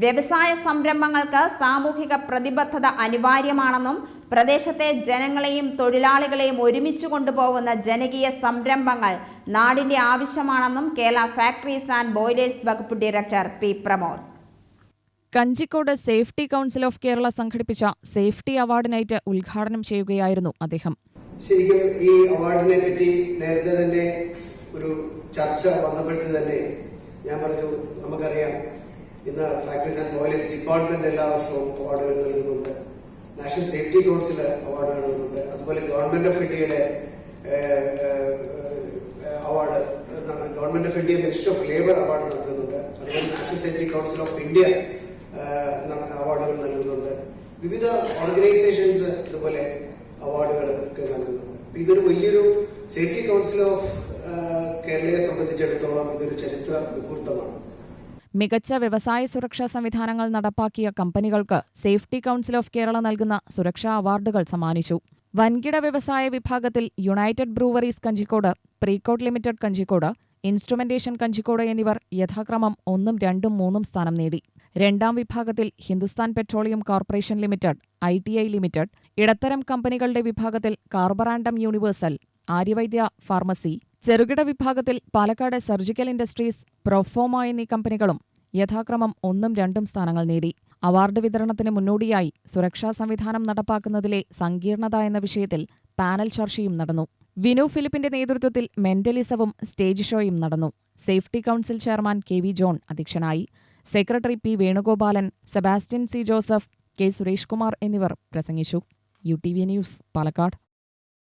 വ്യവസായ സംരംഭങ്ങൾക്ക് സാമൂഹിക പ്രതിബദ്ധത അനിവാര്യമാണെന്നും പ്രദേശത്തെ ജനങ്ങളെയും തൊഴിലാളികളെയും ഒരുമിച്ച് കൊണ്ടുപോകുന്ന ജനകീയ സംരംഭങ്ങൾ നാടിന്റെ ആവശ്യമാണെന്നും കേരള ഫാക്ടറീസ് ആൻഡ് ബോയിലേഴ്സ് വകുപ്പ് director P Pramod. Kanjikode safety council of Kerala സംഘടിപ്പിച്ച സേഫ്റ്റി അവാർഡ് നൈറ്റ് ഉദ്ഘാടനം ചെയ്യുകയായിരുന്നു അദ്ദേഹം. ശരിക്കും ഈ അവാർഡിനെ പറ്റി നേരത്തെ തന്നെ ഒരു ചർച്ച വന്നപ്പോഴത്തെ തന്നെ ഞാൻ പറഞ്ഞു ഫാക്ടറീസ് ആൻഡ് ബോയിലേഴ്സ് ഡിപ്പാർട്ട്മെന്റ് എല്ലാ വർഷവും അവാർഡുകൾ നൽകുന്നുണ്ട്. നാഷണൽ സേഫ്റ്റി കൗൺസിൽ അവാർഡ് നൽകുന്നുണ്ട്. അതുപോലെ ഗവൺമെന്റ് ഓഫ് ഇന്ത്യയുടെ award government of India minister of labour award നൽകുന്നുണ്ട്. അതുപോലെ national safety council of India അവാർഡുകൾ നൽകുന്നുണ്ട്. വിവിധ ഓർഗനൈസേഷൻസ് ഇതുപോലെ അവാർഡുകൾ ഒക്കെ നൽകുന്നുണ്ട്. ഇതൊരു വലിയൊരു സേഫ്റ്റി കൗൺസിൽ ഓഫ് കേരളയെ സംബന്ധിച്ചിടത്തോളം ഇതൊരു ചരിത്ര മുഹൂർത്തമാണ്. മികച്ച വ്യവസായ സുരക്ഷാ സംവിധാനങ്ങൾ നടപ്പാക്കിയ കമ്പനികൾക്ക് സേഫ്റ്റി കൗൺസിൽ ഓഫ് കേരള നൽകുന്ന സുരക്ഷാ അവാർഡുകൾ സമ്മാനിച്ചു. വൻകിട വ്യവസായ വിഭാഗത്തിൽ united breweries Kanjikode Precot limited Kanjikode instrumentation Kanjikode എന്നിവർ യഥാക്രമം ഒന്നും രണ്ടും മൂന്നും സ്ഥാനം നേടി. രണ്ടാം വിഭാഗത്തിൽ Hindustan petroleum corporation limited I T I limited ഇടത്തരം കമ്പനികളുടെ വിഭാഗത്തിൽ കാർബറാൻഡം യൂണിവേഴ്സൽ ആര്യവൈദ്യ ഫാർമസി ചെറുകിട വിഭാഗത്തിൽ പാലക്കാട് സർജിക്കൽ ഇൻഡസ്ട്രീസ് പ്രൊഫോമ എന്നീ കമ്പനികളും യഥാക്രമം ഒന്നും രണ്ടും സ്ഥാനങ്ങൾ നേടി. അവാർഡ് വിതരണത്തിന് മുന്നോടിയായി സുരക്ഷാ സംവിധാനം നടപ്പാക്കുന്നതിലെ സങ്കീർണത എന്ന വിഷയത്തിൽ പാനൽ ചർച്ചയും നടന്നു. വിനു ഫിലിപ്പിന്റെ നേതൃത്വത്തിൽ മെന്റലിസവും സ്റ്റേജ് ഷോയും നടന്നു. Safety council chairman K V John അധ്യക്ഷനായി. Secretary P Venugopalan Sebastian C Joseph K Suresh Kumar എന്നിവർ പ്രസംഗിച്ചു. U T V news Palakkad.